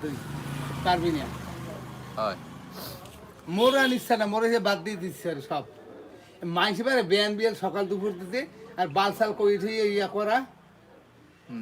তুই পারবি না হয়। মোর আর ইচ্ছা না মোরে বাদ দিয়ে দিচ্ছে আর সব। মাইস পারে বিয়ান বিয়াল সকাল দুপুর দিতে আর বালসাল কই থুই ইয়া করা।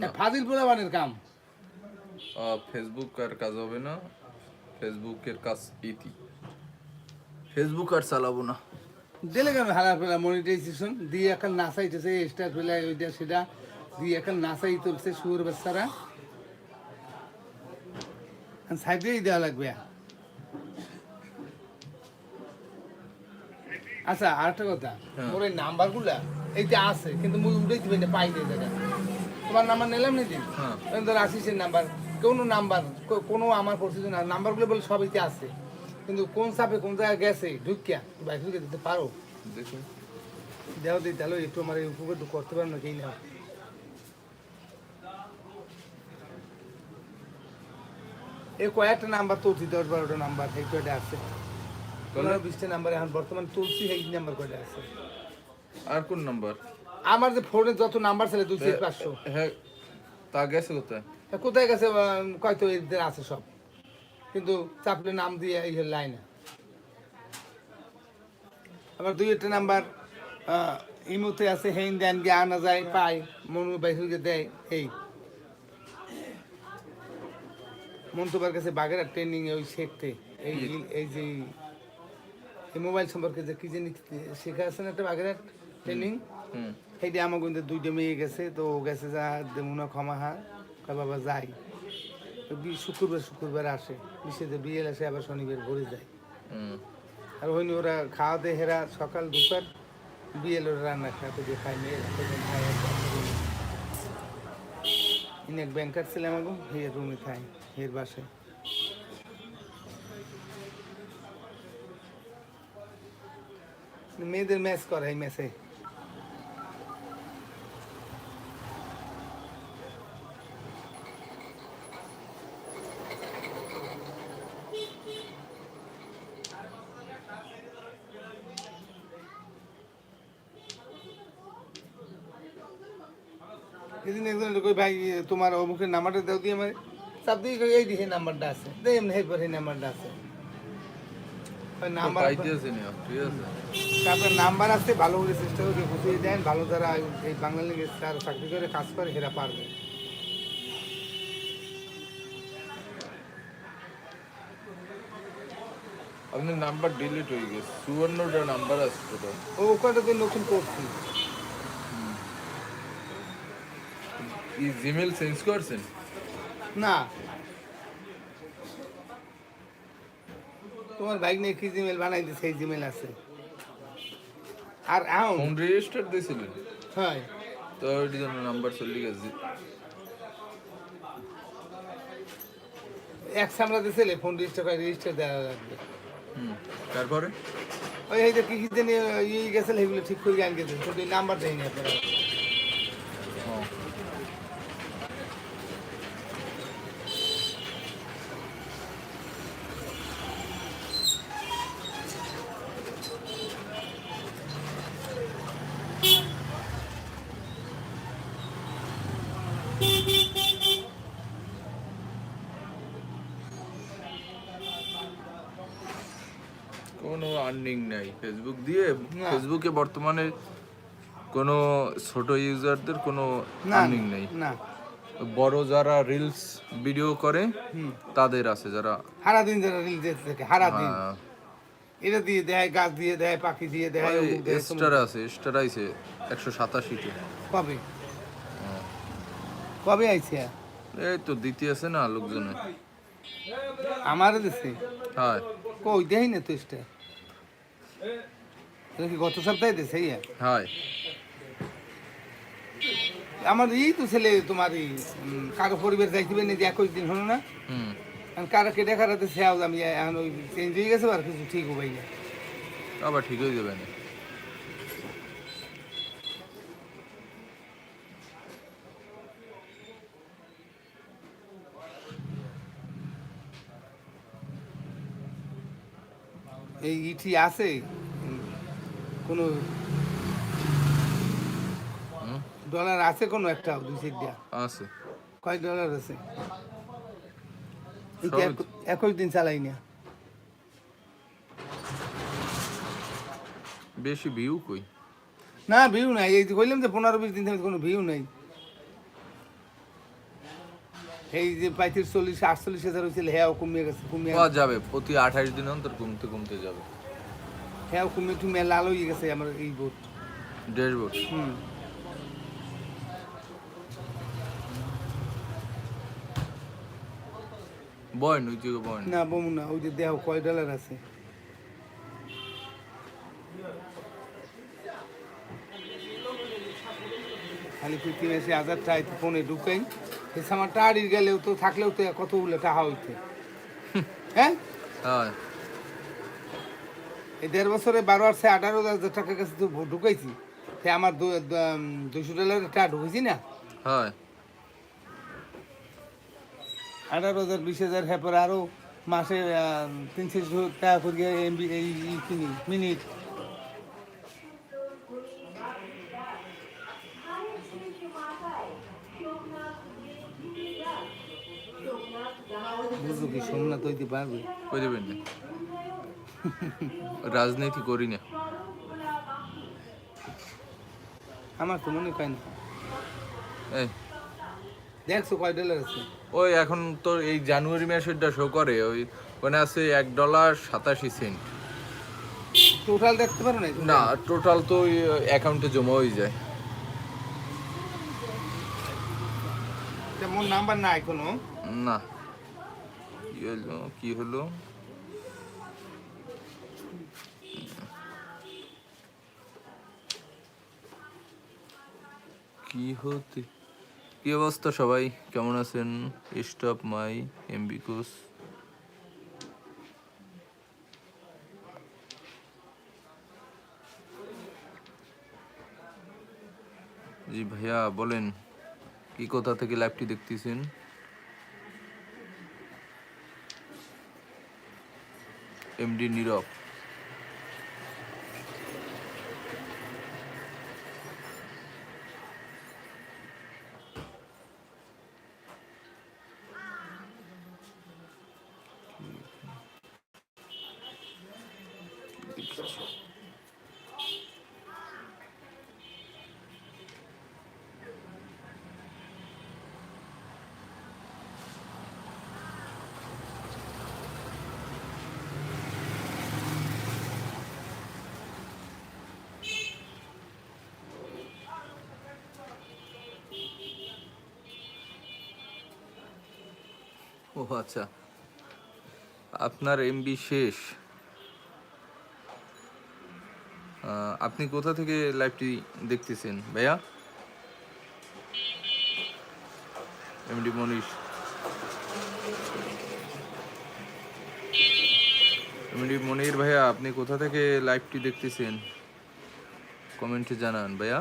না। ফাজিল পোলাবানের কাম। আহ, ফেসবুক আর কাজ হবে না ফেসবুকের কাজ ইতি। ফেসবুক আর চালাবো না। দিলে কেন হালা ফেলা মনিটাইজেশন দিয়ে এখন নাচাইতেছে স্টার ফেলা ওইটা সেটা। দিয়ে এখন নাচাই তুলছে সুর বাচ্চারা। সাইডেই দেওয়া লাগবে। আচ্ছা আরেকটা কথা। হ্যাঁ। মোর এই নাম্বারগুলা এইটা আছে কিন্তু মুই উঠেছি না পাই নাই জায়গা তোমার নাম্বার নিলাম নাকি? হ্যাঁ। ধর নাম্বার। কোনো নাম্বার কোনো আমার পরিচিত না নাম্বারগুলো বলে সব ইতি আছে। কিন্তু কোন চাপে কোন জায়গায় গেছে ঢুকিয়া বাইক ঢুকে দিতে পারো? দেখুন। দেও দিই তাহলে একটু আমার এই উপকার করতে পারো না কেই না। এই কয়েকটা নাম্বার তুলছি দশ বারোটা নাম্বার এই কয়টা আছে? পনেরো বিশটা নাম্বার এখন বর্তমান তুলছি এই নাম্বার কয়টা আছে? আর কোন নাম্বার আমার যে ফোনে যত নাম্বার ছিল দুশো পাঁচশো। হ্যাঁ তা গেছে কোথায়? কোথায় গেছে কয়তো এদের আছে সব। কিন্তু চাপলে নাম দিয়ে এই লাইনে আবার দুই একটা নাম্বার ইমুতে আছে হেইন দেন গিয়ে আনা যায় পাই মনু বাইসুকে দেয় এই। মন্তবার কাছে বাগের ট্রেনিং ওই শেখতে এই এই যে এই মোবাইল সম্পর্কে যে কি জানি শেখা আছে না একটা বাগের ট্রেনিং সেইটা আমার কিন্তু দুইটা মেয়ে গেছে তো ও গেছে যা দেমুনা ক্ষমা হা বাবা যাই। শুক্রবার শুক্রবার আসে। বিশেষ বিয়েল আসে আবার শনিবার ভরে যায়। আর ওই ওরা খাওয়াতে হেরা সকাল দুপুর বিয়েল ওরা রান্না খাতে দিয়ে খাই মেয়ে ইনি এক ব্যাংকার ছিলাম আগো হের রুমে খাই হের বাসায় মেয়েদের ম্যাচ করে এই ম্যাচে সেদিন একজন কই ভাই তোমার অমুকের নাম্বারটা দাও দিয়ে আমার চাপ দিয়ে এই দিকে নাম্বারটা আছে। দেই এমনি হেরপর এই নাম্বারটা আছে। নাম্বার আছে নাম্বার আছে ভালো করে চেষ্টা করে বুঝিয়ে দেন। ভালো যারা এই বাংলা লিগে তার চাকরি করে কাজ করে হেরা পারবে। আপনার নাম্বার ডিলিট হয়ে গেছে। চুয়ান্নটা নাম্বার আছে টোটাল। ও ওখানটা তো নতুন করছি? ই জিমেল চেঞ্জ করছেন? না। তোমার বাইক নিয়ে কি জিমেল বানাই দিছে সেই জিমেল আছে। আর আউন ফোন রেজিস্টার দিয়েছিলেন? হয়। তো ওইটি জন্য নাম্বার চলে গেছে। এক সামলা দিছিলে ফোন রেজিস্টার করে রেজিস্টার দেওয়া লাগবে। হুম তারপরে? ওই এই যে কি কি জানি ইয়ে গেছিল সেগুলো ঠিক করে আন গেছে কিন্তু নাম্বার দেয়নি আপনারা ও কোনো আর্নিং নাই ফেসবুক দিয়ে ফেসবুকে বর্তমানে কোনো ছোট ইউজারদের কোনো আর্নিং নেই। না। বড় যারা রিলস ভিডিও করে তাদের আছে যারা সারা দিন যারা রিল দেখতে থাকে সারা দিন আহ, এটা দিয়ে দেয় গাছ দিয়ে দেয় পাখি দিয়ে দেয় স্টার আছে স্টার আইছে একশো সাতাশিতে। কবে? কবে আইছে? এই তো দিতে আছে না লোকজনে। আমার দেশে হ্যাঁ। কই দেই না তো এটা কি গত সপ্তাহে দিছে ইয়া? হ্যাঁ। আমার এই তো ছেলে তোমার ই কারও পরিবার যাইতে না যে একই দিন হলো না। কারও কেটে খারাতে সেও আমি এখন ওই চেঞ্জ হয়ে গেছে আর কিছু ঠিক হবে না। আবার ঠিক হয়ে যাবে না। এই ইটি আছে? কোনো ডলার আছে কোনো একটা দুই সাইড দিয়া? আছে। কয় ডলার আছে? একুশ দিন চালাই না বেশি ভিউ কই? না ভিউ নাই। এই কইলাম যে পনেরো বিশ দিন থেকে কোনো ভিউ নাই। এই যে পঁয়ত্রিশ চল্লিশ আটচল্লিশ হাজার হয়েছিল হ্যাঁ কমিয়ে গেছে কমিয়ে পাওয়া যাবে প্রতি আঠাশ দিন অন্তর কমতে কমতে যাবে। হ্যাঁ কমিয়ে টুমিয়ে লাল হয়ে গেছে আমার এই বোট। ড্যাশবোর্ড হুম। বয় ওই দিকে বয় না বমু না ওই যে দেহ কয় ডলার আছে? খালি পৃথিবী এসে হাজার টাই ফোনে ঢুকাই। সে আমার টাড়ি গেলেও তো থাকলেও তো কতগুলো টাকা হইতে। হ্যাঁ? হ্যাঁ। এই দেড় বছরে বারো আসছে আঠারো হাজার টাকার কাছে তো ঢুকাইছি। সে আমার দুশো ডলারের টাকা ঢুকেছি না? হ্যাঁ। আঠারো হাজার বিশ হাজার হ্যাঁ পরে আরও মাসে তিনশো টাকা করে এমবি এই কিনি মিনিট। কি সোমনাথ হইতে পারবে? কই দেবেন না রাজনীতি করি না। আমার তো মনে হয় না। এই। দেখছ কয় ডলার আছে? ওই এখন তো এই জানুয়ারি মাসেরটা শো করে ওই ওখানে আছে এক ডলার সাতাশি সেন্ট টোটাল দেখতে পারো না না টোটাল তো ওই অ্যাকাউন্টে জমা হয়ে যায়। তেমন নাম্বার নাই কোনো? না। কি কি হলো? কি হতে? কি অবস্থা সবাই? কেমন আছেন? স্টপ মাই এমবিকোস। জি ভাইয়া, বলেন, কি কোথা থেকে লাইভটি দেখতেছেন? এমডি নীরব ও আচ্ছা। আপনার এমবি শেষ। আপনি কোথা থেকে লাইভটি দেখতেছেন, ভাইয়া? এমডি মনীষ। এমডি মনির ভাইয়া, আপনি কোথা থেকে লাইভটি দেখতেছেন? কমেন্টে জানান, ভাইয়া।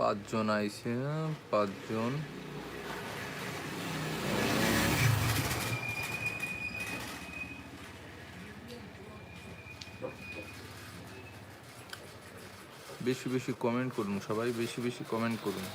পাঁচজন আইছে পাঁচজন। বেশি বেশি কমেন্ট করুন সবাই বেশি বেশি কমেন্ট করুন।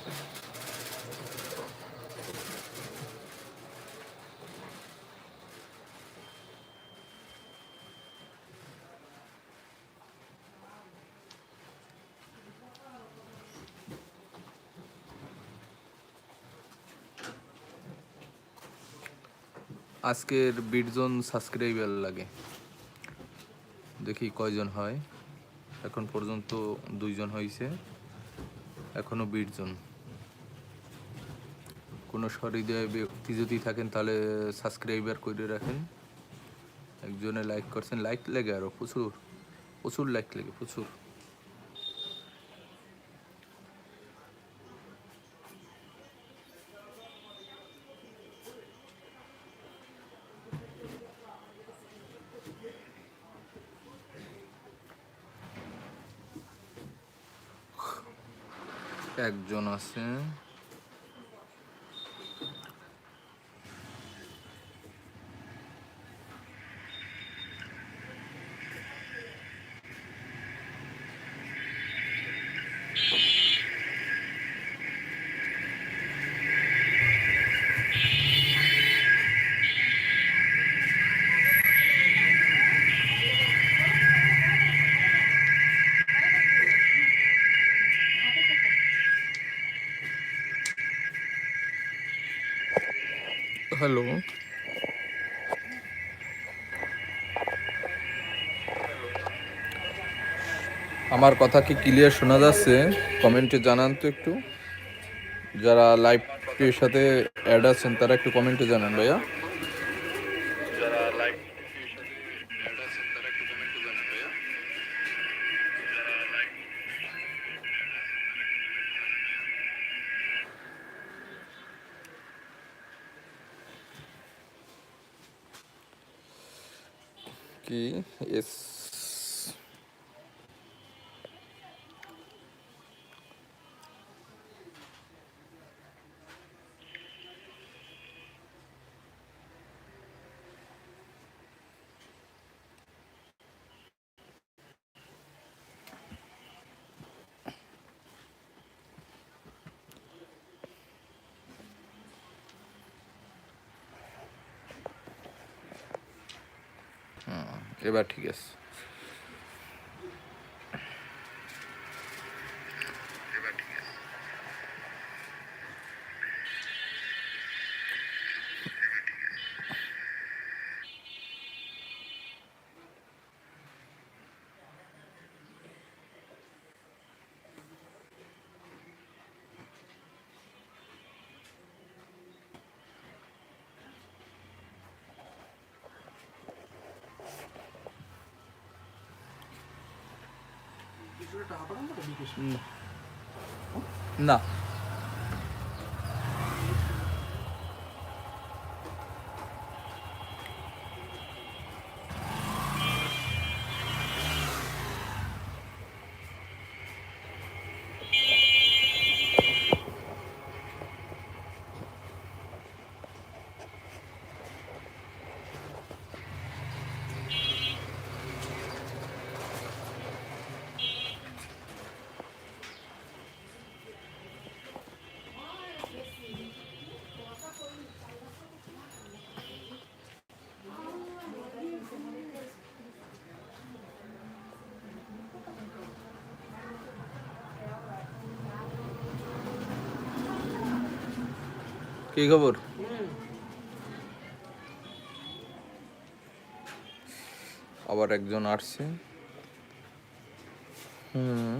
আজকের বিটজন সাবস্ক্রাইবার লাগে। দেখি কয়জন হয়। এখন পর্যন্ত দুইজন হয়েছে এখনও বিটজন কোনো সহৃদয় ব্যক্তি যদি থাকেন তাহলে সাবস্ক্রাইবার করে রাখেন। একজনে লাইক করছেন। লাইক লেগে আরও প্রচুর। প্রচুর লাইক লেগে, প্রচুর। একজন আছে। হ্যালো। আমার কথা কি ক্লিয়ার শোনা যাচ্ছে? কমেন্টে জানান তো একটু। যারা লাইভের সাথে অ্যাড আছেন, তারা একটু কমেন্টে জানান ভাইয়া। কি এস এবার ঠিক আছে। না। কি খবর? আবার একজন আসছে। হুম।